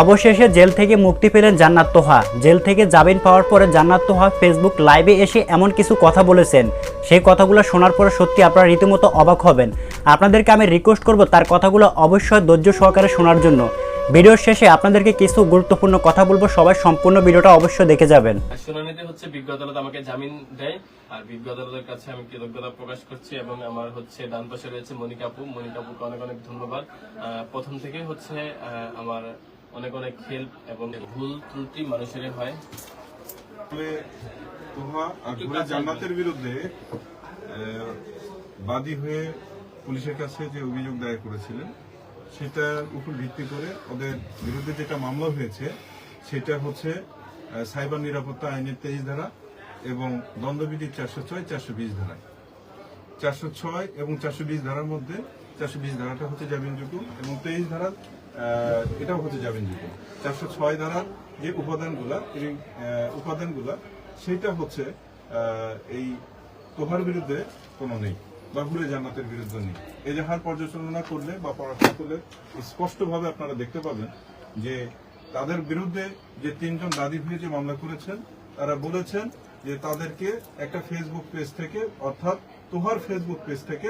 অবশেষে জেল থেকে মুক্তি পেলেন জান্নাত তোহা। জেল থেকে জামিন পাওয়ার পরে জান্নাত তোহা ফেসবুক লাইভে এসে এমন কিছু কথা বলেছেন। সেই কথাগুলো শোনার পরে সত্যি আপনারা রীতিমতো অবাক হবেন। আপনাদেরকে আমি রিকোয়েস্ট করব তার কথাগুলো অবশ্যই ধৈর্য সহকারে শোনার জন্য। ভিডিওর শেষে আপনাদেরকে কিছু গুরুত্বপূর্ণ কথা বলব, সবাই সম্পূর্ণ ভিডিওটা অবশ্যই দেখে যাবেন। শুনানিতে হচ্ছে বিজ্ঞ আদালত আমাকে জামিন দেয়। আর বিজ্ঞ আদালতের কাছে আমি কৃতজ্ঞতা প্রকাশ করছি এবং আমার হচ্ছে ডান পাশে রয়েছে মনিকা আপু। মনিকা আপুকে অনেক অনেক ধন্যবাদ। প্রথম থেকে হচ্ছে আমার অনেক অনেক হেল্প এবং ভুল ত্রুটি মানুষের হয়। জান্নাতের বিরুদ্ধে বাদী হয়ে পুলিশের কাছে যে অভিযোগ দায়ের করেছিলেন, সেটার উপর ভিত্তি করে ওদের বিরুদ্ধে যেটা মামলা হয়েছে, সেটা হচ্ছে সাইবার নিরাপত্তা আইনের তেইশ ধারা এবং দণ্ডবিধির চারশো ছয়, চারশো বিশ ধারায়। চারশো ছয় এবং চারশো বিশ ধারার মধ্যে চারশো বিশ ধারাটা হচ্ছে জামিনযোগ্য এবং তেইশ ধারার এটাও হচ্ছে জামিনযোগ্য চারশো ছয় ধারার যে উপাদানগুলা এই উপাদানগুলা, সেটা হচ্ছে এই তোহার বিরুদ্ধে কোনো নেই বা ঘুরে জান্নাতের বিরুদ্ধে নেই। এই যাহার পর্যালোচনা করলে বা পড়াশোনা করলে স্পষ্টভাবে আপনারা দেখতে পাবেন যে তাদের বিরুদ্ধে যে তিনজন দাদি হয়ে যে মামলা করেছেন, তারা বলেছেন যে তাদেরকে একটা ফেসবুক পেজ থেকে, অর্থাৎ তোহার ফেসবুক পেজ থেকে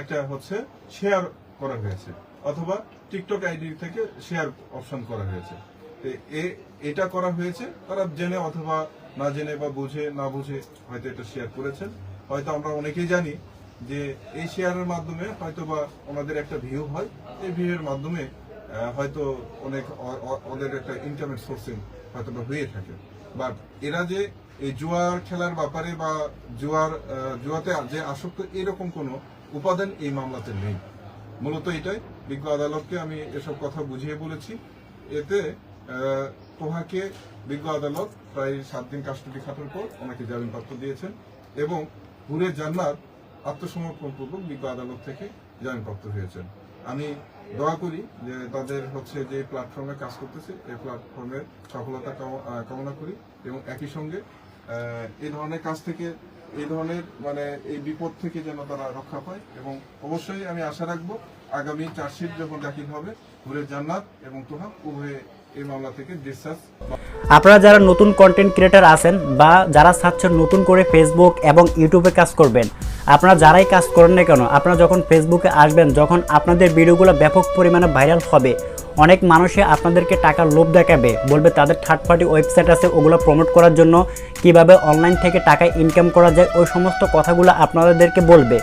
একটা হচ্ছে শেয়ার করা হয়েছে, অথবা টিকটক আইডি থেকে শেয়ার অপশন করা হয়েছে। এটা করা হয়েছে, তারা জেনে অথবা না জেনে বা বুঝে, না বুঝে হয়তো এটা শেয়ার করেছেন। হয়তো আমরা অনেকেই জানি যে এই শেয়ারের মাধ্যমে হয়তো বা ওনাদের একটা ভিউ হয়, এই ভিউ এর মাধ্যমে হয়তো অনেক ওদের একটা ইন্টারনেট সোর্সিং হয়তো বা হয়ে থাকে। বাট এরা যে এই জুয়ার খেলার ব্যাপারে বা জুয়ার জুয়াতে যে আসক্ত, এরকম কোনো উপাদান এই মামলাতে নেই। মূলত এটাই। বিজ্ঞ আদালতকে আমি এসব কথা বুঝিয়ে বলেছি। এতে তোহাকে বিজ্ঞ আদালত প্রায় সাত দিন কাস্টডি খাটার পর ওনাকে জামিনপত্র দিয়েছেন এবং হুরে জান্নাত আত্মসমর্পণ পূর্বক বিজ্ঞ আদালত থেকে জামিনপ্রাপ্ত হয়েছেন। আমি দোয়া করি যে তাদের হচ্ছে যে প্ল্যাটফর্মে কাজ করতেছে, এই প্ল্যাটফর্মের সফলতা কামনা করি এবং একই সঙ্গে এই ধরনের কাজ থেকে, এই ধরনের মানে এই বিপদ থেকে যেন তারা রক্ষা পায় এবং অবশ্যই আমি আশা রাখব আগামী চার্জশিট যখন দাখিল হবে হুরে জান্নাত এবং তোহা উভয়ে এই মামলা থেকে ডিসচার্জ আপনারা যারা নতুন কন্টেন্ট ক্রিয়েটার আছেন বা যারা চাচ্ছেন নতুন করে ফেসবুক এবং ইউটিউবে কাজ করবেন আপনারা যারাই কাজ করেন না কেন, আপনারা যখন ফেসবুকে আসবেন, যখন আপনাদের ভিডিওগুলো ব্যাপক পরিমাণে ভাইরাল হবে, অনেক মানুষে আপনাদেরকে টাকার লোভ দেখাবে, বলবে তাদের থার্ড পার্টি ওয়েবসাইট আছে, ওগুলো প্রমোট করার জন্য কীভাবে অনলাইন থেকে টাকা ইনকাম করা যায়, ওই সমস্ত কথাগুলো আপনাদেরকে বলবে।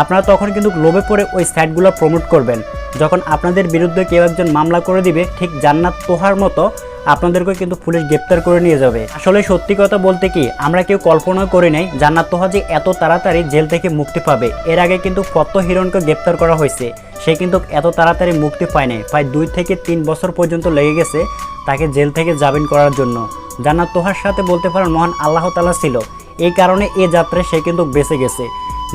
আপনারা তখন কিন্তু লোভে পড়ে ওই সাইটগুলো প্রমোট করবেন। যখন আপনাদের বিরুদ্ধে কেউ একজন মামলা করে দিবে, ঠিক জান্নাত তোহার মতো আপনাদেরকে কিন্তু পুলিশ গ্রেপ্তার করে নিয়ে যাবে। আসলে সত্যি কথা বলতে কি, আমরা কেউ কল্পনা করি নাই জান্নাত তোহা যে এত তাড়াতাড়ি জেল থেকে মুক্তি পাবে। এর আগে কিন্তু ফত্ত হিরণকে গ্রেপ্তার করা হয়েছে, সে কিন্তু এত তাড়াতাড়ি মুক্তি পায় নাই। প্রায় দুই থেকে তিন বছর পর্যন্ত লেগে গেছে তাকে জেল থেকে জামিন করার জন্য। জান্নাত তোহার সাথে বলতে পারেন মহান আল্লাহ তালা ছিল। এই কারণে এ যাত্রায় সে কিন্তু বেঁচে গেছে।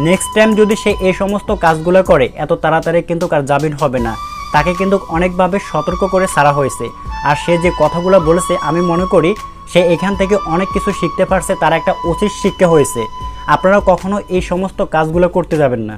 নেক্সট টাইম যদি সে এই সমস্ত কাজগুলো করে, এত তাড়াতাড়ি কিন্তু কার জামিন হবে না। তাকে কিন্তু অনেকভাবে সতর্ক করে ছাড়া হয়েছে। আর সে যে কথাগুলো বলেছে, আমি মনে করি সে এখান থেকে অনেক কিছু শিখতে পারছে, তার একটা উচিত শিক্ষা হয়েছে। আপনারা কখনো এই সমস্ত কাজগুলো করতে যাবেন না।